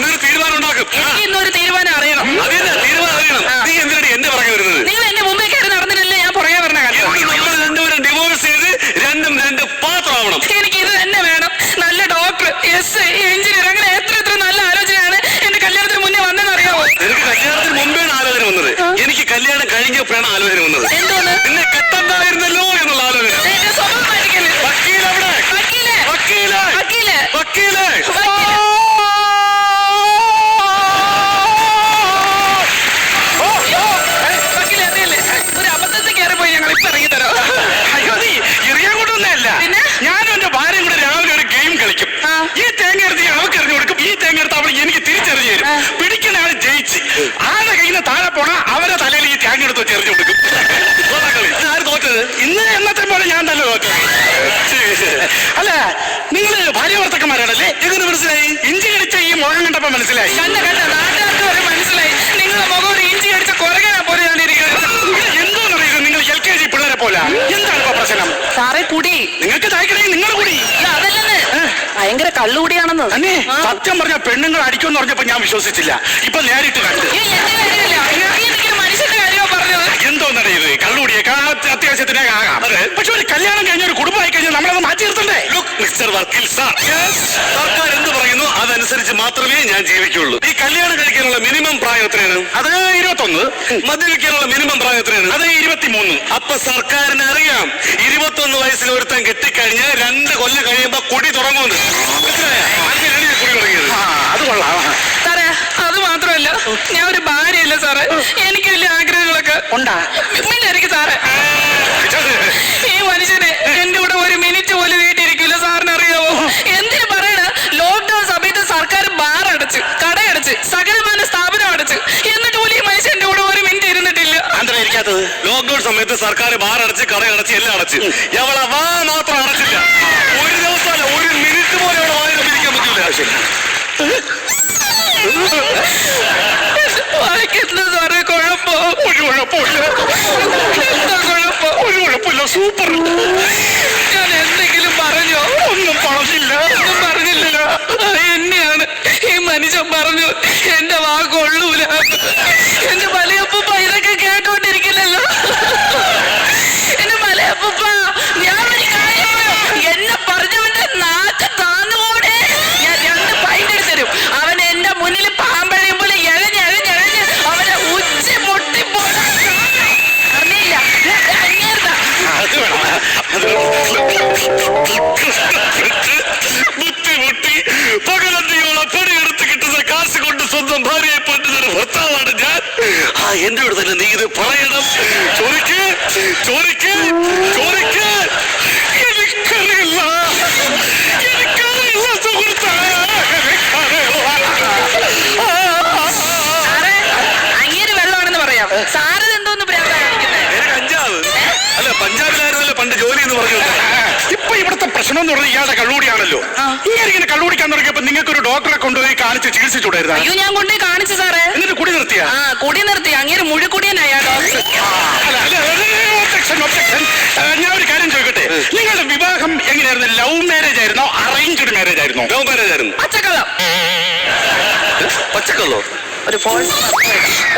ഇന്നൊരു തീരുമാനം ഉണ്ടാക്കും. എനിക്ക് ഇന്നൊരു തീരുമാനം അറിയണം. അതിന്റെ തീരുമാനം അറിയണം. നീ എന്തിനാണ് എന്റെ പുറകെ വരുന്നത്? നിങ്ങൾ എന്റെ മുമ്പേ കയറി നടന്നില്ലല്ലേ ഞാൻ പുറകെ എന്ന് നമ്മൾ രണ്ടുപേരും ഡിവോഴ്സ് ചെയ്ത് രണ്ടും രണ്ട് പാത്രമാവണം. എനിക്ക് ഇത് തന്നെ വേണം. നല്ല ഡോക്ടർ എസ് എഞ്ചിനീയർ അങ്ങനെ എത്ര എത്ര നല്ല ആലോചനയാണ് എന്റെ കല്യാണത്തിന് മുന്നേ വന്നെന്ന് അറിയാമോ നിനക്ക് കല്യാണത്തിന് മുമ്പേ ആലോചന വന്നത്. എനിക്ക് കല്യാണം കഴിഞ്ഞപ്പോഴാണ് ആലോചന വന്നത്. എന്തോന്ന് നിന്നെ കെട്ടണ്ടായിരുന്നല്ലോ എന്നുള്ള ആലോചന എന്റെ സ്വഭാവമായിരിക്കൽ വക്കീൽ അവിടെ വക്കീൽ വക്കീൽ വക്കീൽ വക്കീൽ വക്കീൽ. വക്കീൽ അറിയില്ലേ ഒരു അബദ്ധത്തിൽ കയറിപ്പോയി ഞങ്ങൾ ഇപ്പൊ ഇറങ്ങി തരാം അയ്യോ നീ എറിയാൻ കൊണ്ടൊന്നല്ല പിന്നെ? ഞാനും എന്റെ ഭാര്യയും കൂടെ രാവിലെ ഒരു ഗെയിം കളിക്കും ആ. ഈ തേങ്ങ എടുത്ത് ഞാൻ അവൾക്ക് എറിഞ്ഞു കൊടുക്കും ഈ തേങ്ങ എടുത്ത് അവൾ എനിക്ക് തിരിച്ചറിഞ്ഞു തരും ആ. പിടിക്കുന്ന ആൾ ജയിച്ച് ആരുടെ കയ്യിൽ നിന്ന് താഴെ പോണ അവരെ തലയിൽ ഈ തേങ്ങ എടുത്ത് വെച്ച് എറിഞ്ഞു കൊടുക്കും കൊള്ളാം കളി. ഇന്ന് ആര് തോറ്റത് ഇന്ന് എന്നത്തെ പോലെ ഞാൻ തന്നെ തോറ്റത് അല്ല നിങ്ങൾ ഭാര്യ ഭർത്തക്കന്മാരാണല്ലേ എങ്ങനെ മനസ്സിലായി ഇഞ്ചി കടിച്ച ഈ മുഖം കണ്ടപ്പോ മനസ്സിലായി. കണ്ട കണ്ട നാട്ടുകാർക്ക് വരെ മനസ്സിലായി. നിങ്ങളുടെ മുഖം ഒരു ഇഞ്ചി അടിച്ച കുറകനാ പോലെ കണ്ടിരിക്കുന്നത് എന്തോന്നറിയത് നിങ്ങൾ എൽ കെ ജി പിള്ളേരെ പോലെ. എന്താണ് ഇപ്പൊ പ്രശ്നം? സാറേ കുടി. നിങ്ങൾക്ക് തായ്ക്കണേ നിങ്ങൾ കുടി. അതല്ലെന്ന്. ഭയങ്കര കള്ളുകൂടിയാണെന്ന്. അന്നെ സത്യം പറഞ്ഞ പെണ്ണുങ്ങൾ അടിക്കുമെന്ന് പറഞ്ഞപ്പോ ഞാൻ വിശ്വസിച്ചില്ല. ഇപ്പൊ നേരിട്ട് കണ്ടു. എന്തോന്നറിയത് കള്ളുകൂടിയൊക്കെ അത്യാവശ്യത്തിനേ ആകാം പക്ഷെ ഒരു മിസ്റ്റർ വർക്കിൽ സാർ. സർക്കാർ എന്ത് പറയുന്നു? അതനുസരിച്ച് മാത്രമേ ഞാൻ ജീവിക്കുള്ളൂ ഈ കല്യാണം കഴിക്കാനുള്ള മിനിമം പ്രായം എത്രയാണ്? അത് ഇരുപത്തൊന്ന്. മദ്യപിക്കാനുള്ള മിനിമം പ്രായം എത്രയാണ്? അത് ഇരുപത്തിമൂന്ന്. അപ്പൊ സർക്കാരിന് അറിയാം ഇരുപത്തൊന്ന് വയസ്സിൽ ഒരുത്തൻ കെട്ടിക്കഴിഞ്ഞ് രണ്ട് കൊല്ലം കഴിയുമ്പോ കുടി തുടങ്ങുന്നു? അങ്ങനെയാണ് കുടി തുടങ്ങിയത്. അത് കൊള്ളാം. സാറേ അത് മാത്രമല്ല ഞാൻ ഒരു ഭാര്യയല്ല സാറേ? എനിക്ക് വലിയ ആഗ്രഹങ്ങളൊക്കെ. ഉണ്ടാ? എനിക്ക് സാറേ ഈ മനുഷ്യനെ എന്റെ കൂടെ ഒരു മിനിറ്റ് പോലും വീട്ടിരിക്കില്ല സാറിന് അറിയാമോ എന്തിനു പറയണ ലോക്ക്ഡൌൺ സമയത്ത് സർക്കാർ ബാർ അടച്ച് കടയടച്ച് സകലമാന സ്ഥാപനം അടച്ച് എന്നിട്ട് പോലും ഈ മനുഷ്യൻ എന്റെ കൂടെ ഒരു മിനിറ്റ് ഇരുന്നിട്ടില്ല ഇരിക്കാത്തത് സമയത്ത് സർക്കാർ ബാർ അടച്ച് കട അടച്ച്. എല്ലാം അടച്ച് എവളെ വാ മാത്രം അടച്ചില്ല. ഒരു ദിവസമല്ല முத்தி முட்டி. பகலந்தையோட பணி எடுத்துக்கிட்டு காசு கொண்டு சொந்தம் பாரியை பண்ணுறது ஒத்தாவாடுங்க என்னோட நீங்க பழையடம் சொரிக்கு சொரிக்கு ആ. ഇങ്ങനെ ഇങ്ങനെ കള്ളുകുടിക്കാൻ തുടങ്ങിയപ്പോ നിങ്ങൾക്ക് ഒരു ഡോക്ടറെ കൊണ്ടുപോയി കാണിച്ച് ചികിത്സിച്ചുകൂടായിരുന്ന? അയ്യോ ഞാൻ കൊണ്ടുപോയി കാണിച്ചു സാറേ. എന്നിട്ട് കുടി നിർത്തിയ? ആ കുടി നിർത്തി. അങ്ങേര് മുഴുക്കുടിയനായ ഡോക്ടർ. ഞാൻ ഒരു കാര്യം ചോദിക്കട്ടെ? നിങ്ങളുടെ വിവാഹം എങ്ങനെയായിരുന്നു? ലവ് മാരേജ് ആയിരുന്നോ? അറേഞ്ച്ഡ് മാരേജ് ആയിരുന്നോ? ലവ് മാരേജ് ആയിരുന്നു. പച്ചക്കള്ളം പച്ചക്കല്ലോ ഒരു ഫോഴ്സ്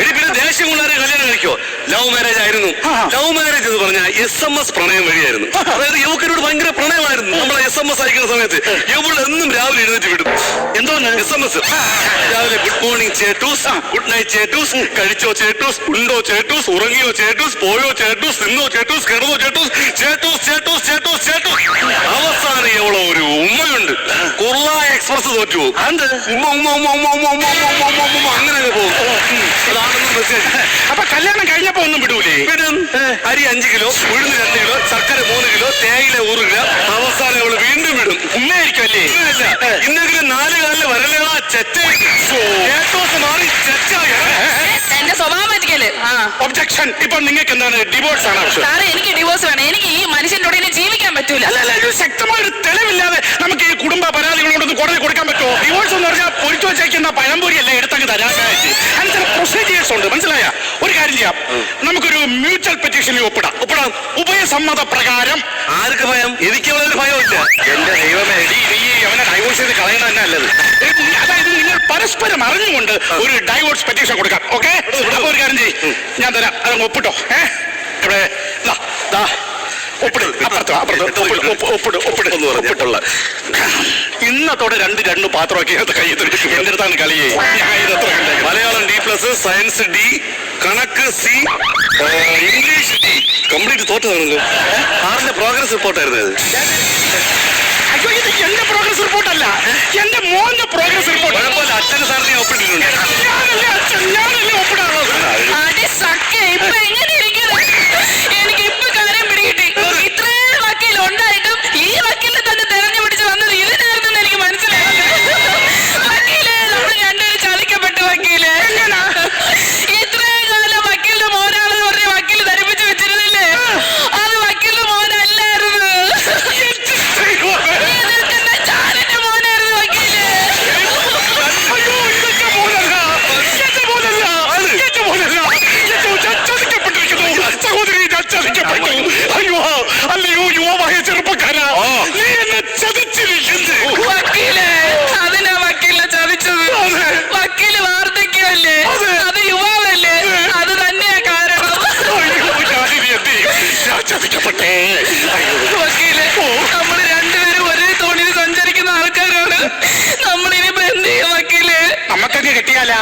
എടി പിന്നെ ദേഷ്യം കൊണ്ടാരെ കല്യാണം കഴിക്കോ ലവ് മാരേജ് ആയിരുന്നു. ലവ് മാരേജ് എന്ന് പറഞ്ഞാൽ എസ് എം എസ് പ്രണയം വഴിയായിരുന്നു. അതായത് യുവക്കരോട് ഭയങ്കര പ്രണയമായിരുന്നു. നമ്മൾ എസ് എം എസ് അയക്കുന്ന സമയത്ത് യുവൾ എന്നും രാവിലെ എഴുന്നേറ്റ് വിടും. എന്തോന്ന് എസ് എം എസ് രാവിലെ ഗുഡ് മോർണിംഗ് ചേട്ടൂസ് ഗുഡ് നൈറ്റ് ചേട്ടൂസ് കഴിച്ചോ ചേട്ടൂസ് ഉണ്ടോ ചേട്ടൂസ് ഉറങ്ങിയോ ചേട്ടൂസ് പോയോ ചേട്ടൂസ് നിന്നോ ചേട്ടൂസ് കിടന്നോ ചേട്ടൂസ് ചേട്ടൂസ് ചേട്ടൂസ് ചേട്ടൂസ് ചേട്ടൂസ് അവസാനം എവളോ ഒരു ഉമ്മയുണ്ട്. കുർള എക്സ്പ്രസ് തോറ്റു. ഉമ്മ ഉമ്മ ഉമ്മ ഉമ്മ ഉമ്മ ഉമ്മ ഉമ്മ ഉമ്മ ഉമ്മ ഉമ്മ അങ്ങനെ അങ്ങ് പോകും. അതാണെന്ന് മെസ്സേജ് അപ്പൊ കല്യാണം കഴിഞ്ഞപ്പോ ഒന്നും വിടൂലേ? വിടും. അരി അഞ്ച് കിലോ ഉഴുന്ന് രണ്ട് കിലോ ശർക്കര മൂന്ന് കിലോ തേയില ഊറ് കിലോ അവസാനം അവൾ വീണ്ടും വിടും. ഉമ്മയായിരിക്കും അല്ലേ ഇന്നെങ്കിലും നാല് കാലിൽ വരലേടാ ചെറ്റ മാറി ചെറ്റായ എന്റെ സ്വഭാവം പറ്റിക്കൽ ഒബ്ജക്ഷൻ ഇപ്പൊ നിങ്ങൾക്ക് എന്താണ്? ഡിവോഴ്സ് ആണ് ആവശ്യം? സാറേ എനിക്ക് ഡിവോഴ്സ് വേണം. എനിക്ക് ഈ മനുഷ്യന്റെ കൂടെ ഇനി ജീവിക്കാൻ പറ്റൂല. ശക്തമായ ഒരു തെളിവില്ലാതെ നമുക്ക് ഈ കുടുംബ പരാതികളോടൊന്ന് ചെയ്യാം. നമുക്കൊരു മ്യൂച്വൽ പെറ്റീഷനിൽ ഒപ്പിടാം. ഒപ്പിടാം. ഉഭയസമ്മത പ്രകാരം ആർക്ക് ഭയം? എനിക്ക് അവളൊരു ഭയമില്ല. എന്റെ ദൈവമേ അവനെ ഡൈവോഴ്സ് ചെയ്ത് കളയണ തന്നെ അല്ലത്. അതായത് നിങ്ങൾ പരസ്പരം അറിഞ്ഞുകൊണ്ട് ഒരു ഡൈവോഴ്സ് പെറ്റീഷൻ കൊടുക്കാം. ഓക്കെ അപ്പൊ ഒരു കാര്യം ചെയ്യും. ഞാൻ തരാം. അതങ്ങ് ഒപ്പിട്ടോ. ഏഹ് ഇവിടെ ദാ ദാ. ഒപ്പിട്ടുള്ള ഇന്നത്തോടെ രണ്ട് രണ്ട് പാത്രമൊക്കെ അത് കയ്യിൽ എന്റെ അടുത്താണ് കളിയെ. Malayalam D plus science D കണക്ക് സി ഇംഗ്ലീഷ് ഡി കംപ്ലീറ്റ് തോറ്റതാണല്ലോ. ആറിന്റെ പ്രോഗ്രസ് റിപ്പോർട്ടായിരുന്നു അയ്യോ ഇത് എന്റെ പ്രോഗ്രസ് റിപ്പോർട്ടല്ല എന്റെ മോന്റെ പ്രോഗ്രസ് റിപ്പോർട്ട് അച്ഛൻ സാറിനെ ഒപ്പിട്ടിട്ടുണ്ട്. ചതിക്കപ്പെട്ടേ വക്കീലെ നമ്മൾ രണ്ടുപേരും ഒരേ തോണിയിൽ സഞ്ചരിക്കുന്ന ആൾക്കാരാണ്. നമ്മളിനി ബന്ധി വക്കീലെ? നമ്മക്കൊക്കെ കിട്ടിയാലാ?